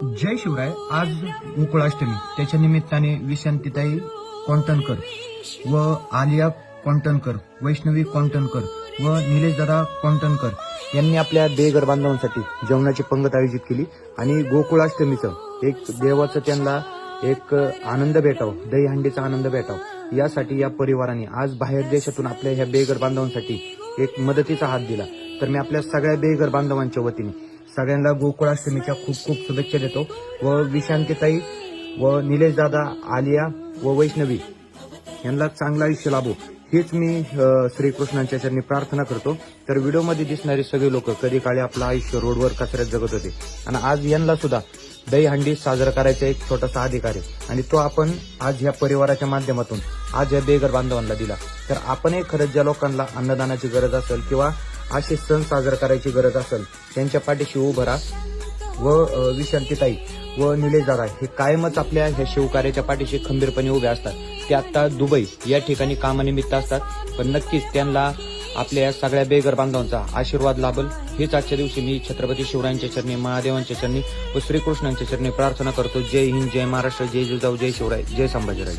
जय शिवराय आज गोकुळाष्टमी. त्याच्या निमित्ताने विशांतीताई कोंटणकर व आलिया कोंटणकर वैष्णवी कोंटणकर व निलेशदादा कोंटणकर यांनी आपल्या बेघर बांधवांसाठी जेवणाची पंगत आयोजित केली आणि गोकुळाष्टमीचं एक देवाचं त्यांना एक आनंद भेटाव दहीहंडीचा आनंद भेटाव यासाठी या परिवाराने आज बाहेर देशातून आपल्या ह्या बेघर बांधवांसाठी एक मदतीचा हात दिला. तर मी आपल्या सगळ्या बेघर बांधवांच्या वतीने सगळ्यांना गोकुळाष्टमीच्या खूप खूप शुभेच्छा देतो. व विशांतीताई व निलेश दादा आलिया व वैष्णवी यांना चांगलं आयुष्य लाभो. हेच मी श्रीकृष्णांच्या चरणी प्रार्थना करतो. तर व्हिडिओमध्ये दिसणारे सगळे लोक कधी काळी आपलं आयुष्य रोडवर कचऱ्यात जगत होते. आणि आज यांना सुद्धा दहीहंडी साजरा करायचा एक छोटासा अधिकार आहे. आणि तो आपण आज ह्या परिवाराच्या माध्यमातून आज या बेघर बांधवांना दिला. तर आपणही खरंच ज्या लोकांना अन्नदानाची गरज असेल किंवा असे सण साजरा करायची गरज असेल त्यांच्या पाठीशी उभं राहा. व विशांतीताई व निलेजारा हे कायमच आपल्या ह्या शिवकार्याच्या पाठीशी खंबीरपणे उभे असतात. ते आता दुबई या ठिकाणी कामानिमित्त असतात. पण नक्कीच त्यांना आपल्या सगळ्या बेघर बांधवांचा आशीर्वाद लाभल. हेच आजच्या दिवशी मी छत्रपती शिवरायांच्या चरणी महादेवांच्या चरणी व श्रीकृष्णांच्या चरणी प्रार्थना करतो. जय हिंद जय महाराष्ट्र जय जिजाऊ जय शिवराय जय संभाजीराजे.